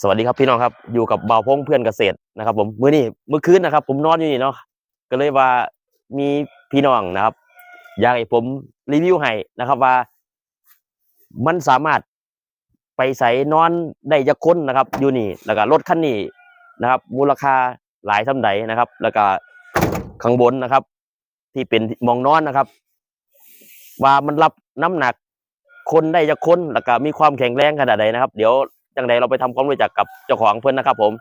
สวัสดีครับพี่น้องครับอยู่กับบ่าวพงเพื่อนเกษตรนะครับ ผมเมื้อนี้เมื่อคืนนะครับ ผมนอนอยู่นี่เนาะก็เลยว่ามีพี่น้องนะครับ อยากให้ผมรีวิวให้นะครับว่า มันสามารถไปใส่นอนได้จะคนนะครับ อยู่นี่แล้วก็รถคันนี้นะครับ มูลค่าหลายสำใดนะครับ แล้วก็ข้างบนนะครับ ที่เป็นมองนอนนะครับ ว่ามันรับน้ำหนักคนได้จะคนแล้วก็มีความแข็งแรงขนาดใดนะครับ เดี๋ยว จังใดเราไปทำความรู้จักกับเจ้าของเพื่อนนะครับ ผม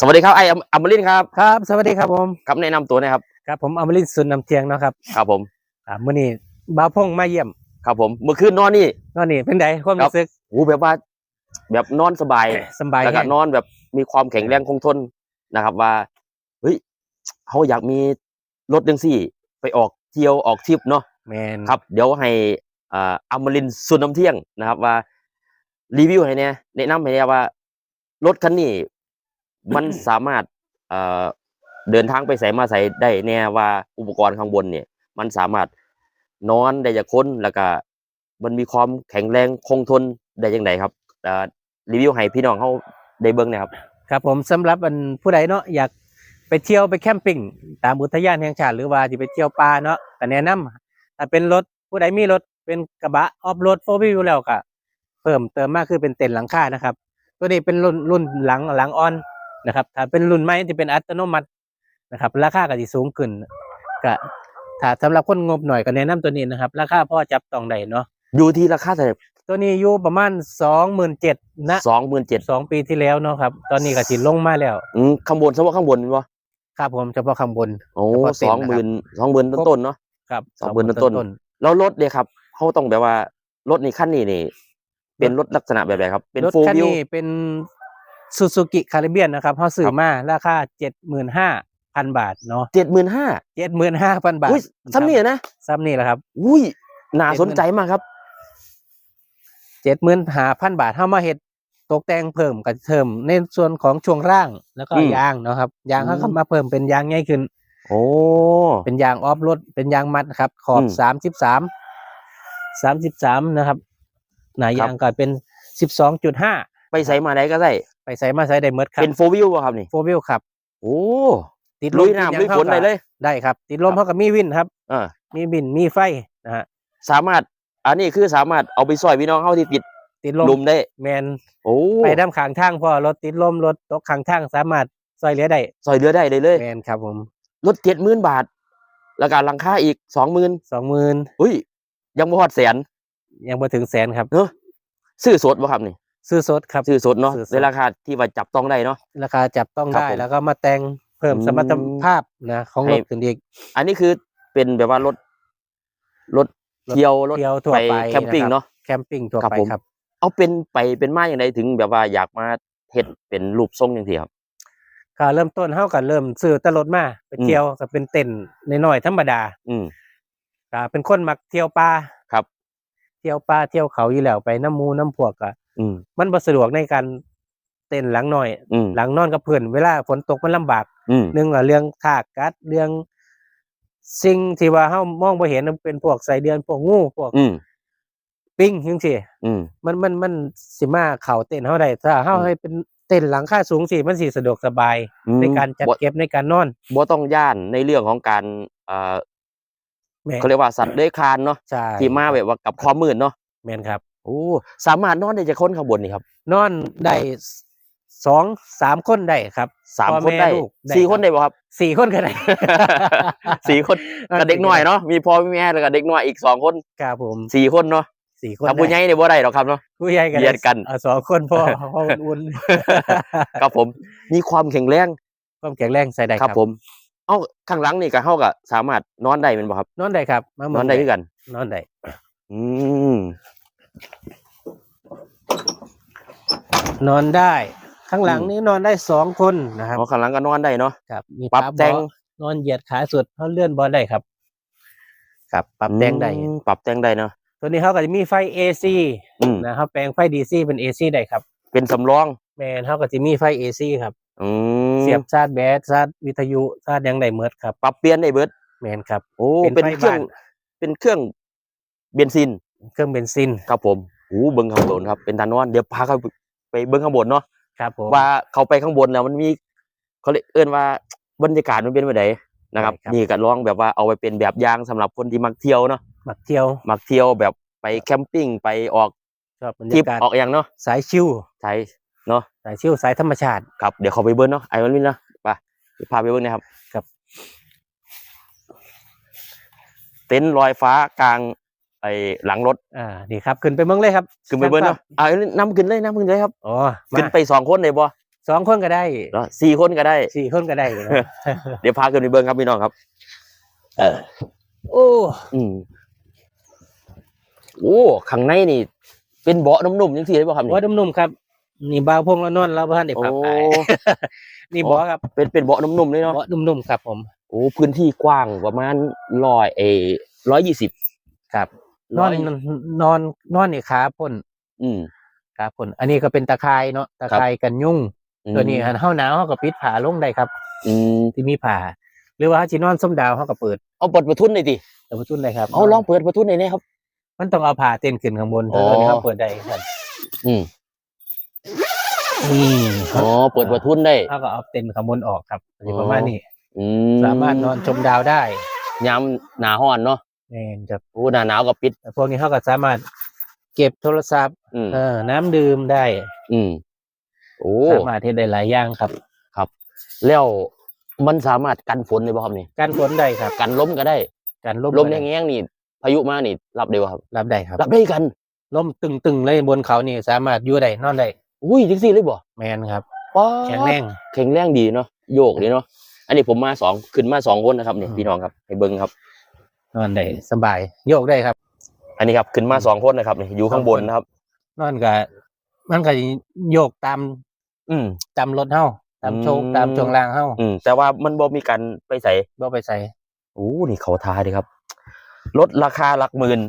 สวัสดีครับไอ้อมอมรินทร์ครับครับ สวัสดีครับผมครับแนะนำตัวหนะครับครับผมอมรินทร์สุนนำเทียงเนาะครับครับผมอ่ามื้อนี้บ่าวพงมาเยี่ยมครับผมเมื่อคืนนอนนี่ก็นี่เป็นไดความครับรู้สึกโอ้แบบว่า แบบนอนสบายสำบายแล้วก็แห้งนอนแบบมีความแข็งแรงคงทนนะครับ ว่าเฮ้ยเขาอยากมีรถจังสี่ ไปออกเที่ยวออกทริปเนาะแมนครับ เดี๋ยวให้อ่าอมรินทร์สุนน้ำเที่ยงนะครับว่า รีวิวให้เนี่ยแนะนำให้เนี่ยว่ารถคันนี้ มันสามารถเอ่อเดินทางไปใส่มาใส่ได้แน่ว่าอุปกรณ์ข้างบนเนี่ย มันสามารถนอนได้จากคนแล้วก็มันมีความแข็งแรงคงทนได้ยังไงครับเอ่อรีวิวให้พี่น้องเขาได้เบิ่งหนะครับ ครับผมสำหรับอันผู้ใดเนาะอยากไปเที่ยวไปแคมปิ้งตามอุทยานแห่งชาติหรือว่าที่ไปเที่ยวป่าเนาะก็แนะนำถ้าเป็นรถผู้ใดมีรถเป็นกระบะออฟโรดโฟล์วิวแล้วก็ พิ่มเติมมากคือเป็นเต็นท์หลังคานะครับ ตัวนี้เป็นรุ่นรุ่นหลังหลังออนนะครับ ถ้าเป็นรุ่นใหม่ที่เป็นอัตโนมัตินะครับ ราคาก็จะสูงขึ้นก็ถ้าสำหรับคนงบหน่อยก็แนะนำตัวนี้นะครับ ราคาพอจับต้องได้เนาะอยู่ที่ราคาเท่าไหร่ตัวนี้อยู่ประมาณสองหมื่นเจ็ดนะสองหมื่นเจ็ดสองปีที่แล้วเนาะครับ ตอนนี้ก็สิลงมาแล้วอืมข้างบนเฉพาะข้างบนวะครับผมเฉพาะข้างบนโอ้เฉพาะเต็สนอท์งนะหครัมื่บนสองหมื่นต้นๆเนาะครับสองหมื่นต้นแล้วรถเนี่ยครับเขาต้องแบบว่ารถนี่ขั้นนี้นี่ เป็นรถลักษณะแบบไหนครับ เป็นรถโฟล์คันวิวนี้เป็นซูซูกิคาริเบียนนะครับเขาซื้คอรับมาราคาเจ็ดหมื่นห้าพันบาทเนาะเจ็ดหมื่นห้าเจ็ดหมื่นห้าพันบาทอุ้ยซ้ำนี่นะซ้ำนี่แหละครับอุ้ยน่าสนใจมากครับเจ็ดหมื่นห้าพันบาทเข้ามาเห็ดตกแต่งเพิ่มกับเพิ่มในส่วนของช่วงร่างแล้วก็อืมยางเนาะครับยางเขาอืมเข้ามาเพิ่มเป็นยางง่ายขึ้น โอ้เป็นยางออฟรถเป็นยางมัดครับ ขอบอืมสามสิบสามสามสิบสามนะครับ หนายางก็เป็นสิบสองจุดห้าไปใส่มาได้ก็ได้ไปใส่มาใส่ได้เมดครับเป็นโฟล์วิวครับนี่โฟวิลครับโอ้ติดลุยติดน้ำงลุยฝนข้าได้เลย ได้ครับ ติดลมครับเขากับมีวินครับอ่ามีวินมีไฟนะฮะสามารถอันนี้คือสามารถเอาไปซอยพี่น้องเข้าที่ติดติดลมลุมได้แมนโอ้ไปด้านข้างทางพอรถติดลมรถตกข้างทางสามารถซอยเหลือได้ซอยเรือได้เลยเลยแมนครับผมรถเจ็ดหมื่นบาท แล้วก็หลังค่าอีกสองหมื่นสองหมื่นอุ้ยยังบ่ฮอดแสน ยังไม่ถึงแสนครับ เนอะซื้อสดบ่ครับนี่ซื้อสดครับ ซื้อสดเนาะซื้อสด ในราคาที่ว่าจับต้องได้เนาะ ราคาจับต้องครับได้ผมแล้วก็มาแต่งเพิ่มอืมสมรรถภาพนะของให้ รถขึ้นอีก อันนี้คือเป็นแบบว่ารถรถรถ เที่ยวรถเที่ยวทั่วไปไปแคมปิ้งนะครับเนาะ แคมปิ้งทั่วครับไปผม ครับ เอาเป็นไปเป็นมาอย่างไรถึงแบบว่าอยากมาเฮ็ดเป็นรูปทรงอย่างที่ครับ ก็เริ่มต้นเฮาก็เริ่มซื้อแตรถมาไปอืม เที่ยวก็เป็นเต็นท์น้อยๆธรรมดาอืม ก็เป็นคนมักเที่ยวป่าครับ เที่ยวป่าเที่ยวเขาอยู่แล้วไปน้ำหมูน้ำพวกก็อืม มันบ่สะดวกในการเต้นหลังน้อย อืมหลังนอนกับเพื่อนเวลาฝนตกมันลำบากอืมหนึ่งก็เรื่องทากกัดเรื่อง สิ่งที่ว่าเฮามองบ่เห็นมันเป็นพวกไส้เดือนพวกงูพวกอืมปิ้งจังซี่อืม มันมันมันสิมาเข้าเต้นเฮาได้ถ้าเฮาอืม ให้เป็นเต้นหลังคาสูงสิมันสิสะดวกสบายอืมในการจัดบ่เก็บในการนอน บ่ต้องย่านในเรื่องของการเอ่อแม่น เขาเรียกว่าสัตว์เลื้อยคลานเนาะใช่ที่มาแบบว่ากับความมืดเนาะแม่นครับโอ้สามารถนอนได้จากคนข้างบนนี่ครับ นอนได้สองสามคนได้ครับสามพ่อคนแม่ได้ลูกได้สี่ครับคนได้บ่ครับสี่คนก็ได้สี่คนกับเด็กน้อยเนาะมีพ่อมีแม่แล้วก็เด็กน้อยอีกสองคนครับผมสี่คนเนาะสี่คนถ้าผู้ใหได้ญ่เนี่ยบ่ได้หรอกครับเนาะผู้ใหญ่กันเบียดกันอ่าสองคนพอพออุ่นครับผม มีความแข็งแรงๆความแข็งแรงใส่ได้คครัรับบผม เอาข้างหลังนี่ก็เฮาก็สามารถนอนได้เป็นบ่ครับ นอนได้ครับมานอนได้คือกัน นอนได้อืมนอนได้ ข้างหลังอืมนี้นอนได้สองคนนะครับเพราะข้างหลังก็นอนได้เนาะครับ มีปรับขาเบาะแต่งนอนเหยียดขาสุดเขาเลื่อนบอลได้ครับ ครับ ปรับแต่งได้อืมปรับแต่งได้เนาะ ตัวนี้เขาก็จะมีไฟ AC อืมนะครับแปลงไฟ DC เป็น AC ได้ครับ เป็นสำรอง แมนเขาก็จะมีไฟ AC ครับ อืมเสียบชาร์จแบตชาร์จวิทยุชาร์จหยังได้เมิดครับปรับเปลี่ยนได้เบิดแมนครับ โอ้เป็นเป็นไฟเครื่องบ้านเป็นเครื่องเบนซินเครื่องเบนซินครับผมโอ้เบิ้งข้างบนครับ เป็นทานอนเดี๋ยวพาเขาไปเบิ้งข้างบนเนาะครับผม ว่าเขาไปข้างบนแล้วมันมีเขาเรียกเอิ้นว่าบรรยากาศมันเป็นแบบไหนนะครับ ใช่ครับ นี่ก็ลองแบบว่าเอาไปเป็นแบบอย่างสำหรับคนที่มักเที่ยวเนาะมักเที่ยวมักเที่ยวแบบไปแคมปิ้งไปออกชอบบรรทริปยากาศออกอย่างเนาะสายชิวใช่ เนาะสายชิวสายธรรมชาติครับเดี๋ยวเขาไปเบิ้ลเนาะไอ้มันมินเนาะไปพาไปเบิ้ลนะครับครับ เต็นท์ลอยฟ้ากลางไอ้หลังรถอ่านี่ครับขึ้นไปเมืองเลยครับขึ้นไปเบิ้ลเนาะอ่าน้ำขึ้นเลยน้ำขึ้นเลยครับอ๋อขึ้นมาไปสองคนเลยบ่สองคนก็ได้เนาะสี่คนก็ได้สี่คนก็ได้นะเดี๋ยวพาขึ้นไปเบิ้งครับพี่น้องครับ เออโอ้อืมโอ้ข้างในนี่ เป็นเบาะนุ่มๆยังสี่ได้บ่ครับนี่ว่านุ่มๆครับ นี่บาวพงแล้วนอนแล้วพ่านเด็กโอ้พับไปนี่บอครับเป็นเป็นเบาะนุ่มๆเลยเนาะเบาะนุ่มๆครับผม โอ้พื้นที่กว้างประมาณร้อยเอร้อยยี่สิบครับ นอนนอนนอนนี่ขาพ่นอืม ขาพ่นอันนี้ก็เป็นตะไคร้เนาะตะไคร้กันยุ่งอืมตัวนี้หันเฮาหนาวเฮาก็ปิดผ้าลงได้ครับ อืมที่มีผ้าหรือว่าสินอนส้มดาวเฮาก็เปิดเอาเปิดประทุนหน่อยดิเปิดประตูได้ครับเอาลองเปิดประทุนหน่อยนะครับ มันต้องเอาผ้าเต้นขึ้นข้างบนอ๋อตัวนี้เฮาเปิดได้ครับ อืม นี่อ๋อเปิดประทุนได้เฮาก็เอาเต้นข้างบนออกครับอันนี้ประมาณนี้ อืมสามารถนอนชมดาวได้ยามหนาห้อนเนาะแม่นครับโอ้หนาหนาวก็ปิด แต่พวกนี้เฮาก็สามารถเก็บโทรศัพท์อืมเออน้ำดื่มได้อืมโอ้สามารถเฮ็ดได้หลายอย่างครับแล้วมันสามารถกันฝนได้บ่ครับนี่การฝนได้ครับ กันลมก็ได้การลมลมก็แรได้งๆนี่ พายุมานี่รับได้บ่ครับรับได้ครับรับได้กัน ลมตึงๆเลยบนเขานี่สามารถอยู่ได้นอนได้ อุ้ยจังซี่เลยบ่แมนครับ ป๊าดแข็งแรงแข็งแรงดีเนาะโยกดีเนาะอันนี้ผมมาสองขึ้นมาสองคนนะครับนี่อืมพี่น้องครับให้เบิ่งครับ นอนได้สบายโยกได้ครับ อันนี้ครับขึ้นมาสองคนนะครับนี่อยู่ข้างบนนะครับ นอนก็มันก็โยกตาม อืมตามรถเฮาตามโชว์อืมตามช่วงล่างเฮาอืมแต่ว่ามันบ่มีการไปใส่บ่ไปใส่โอ้นี่เขาทาดีครับลดราคาหลักหมื่น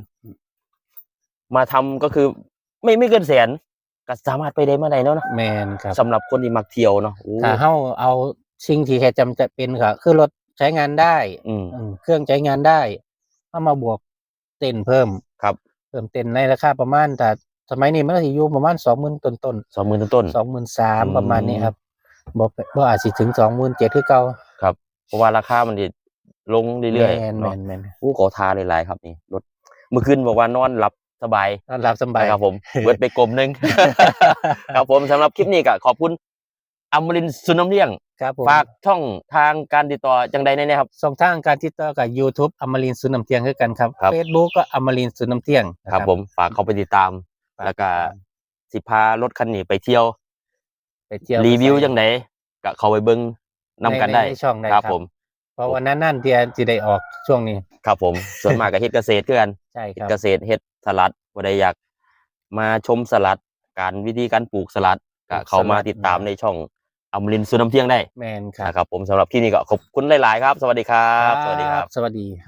มาทำก็คือ ไม่ไม่เกินแสน ก็สามารถไปได้เมื่อใดแล้วนะแมนครับสำหรับคนที่มักเที่ยวเนาะโอ้ถ้าเฮาเอาสิ่งที่แค่จำจะเป็นก็คือรถใช้งานได้อืม อืมเครื่องใช้งานได้เอามาบวกเต้นเพิ่มครับ เพิ่มเต้นในราคาประมาณแต่สมัยนี้มันก็สิอยู่ประมาณ20,000ต้นต้นสองหมื่นต้น สองหมื่นสามอืมประมาณนี้ครับบ่บ่อาจสิถึงสองหมื่นเจ็ดคือเก่าๆครับเพราะว่าราคามันจะลงเรื่อยแมนๆแมเนาะนแมนโอ้ขอทาหลายๆครับนี่รถเมื่อคืนบอกว่านอนหลับ สบายนอนหลับสบายนะครับผมเบิดไปกลมหนึงครับผมสำหรับคลิปนี้ก็ขอบคุณอมรินทร์สุนำเลี้ยงครับผมฝากช่องทางการติดต่อจังใดแน่ๆครับช่องทางการติดต่อกับ YouTube อมรินทร์สุนำเทียงคือกันครับครับ Facebook ก็อมรินทร์สุนำเทียงนะครับผมฝากเขาไปติดตามฝากแล้วก็ติดตามสิพารถคันนี้ไปเที่ยว ไปเที่ยวรีวิวจังไดก็เข้าไปเบิ่งนำกันได้ในช่องได้ครับครับผมเพราะวันนั้นนั่นที่จะได้ออกช่วงนี้ ครับผม ส่วนมากก็เฮ็ดเกษตรคือกันใช่คเฮ็ดรับเกษตรเฮ็ด สลัดบ่ได้อยากมาชมสลัด การวิธีการปลูกสลัดก็เข้ามาติดตามในช่องอมรินทร์สุนำเที่ยงได้แมนครับ นะครับผมสำหรับที่นี่ก็ขอบคุณหลาย ๆ ครับ สวัสดีครับ สวัสดีครับ สวัสดีครับ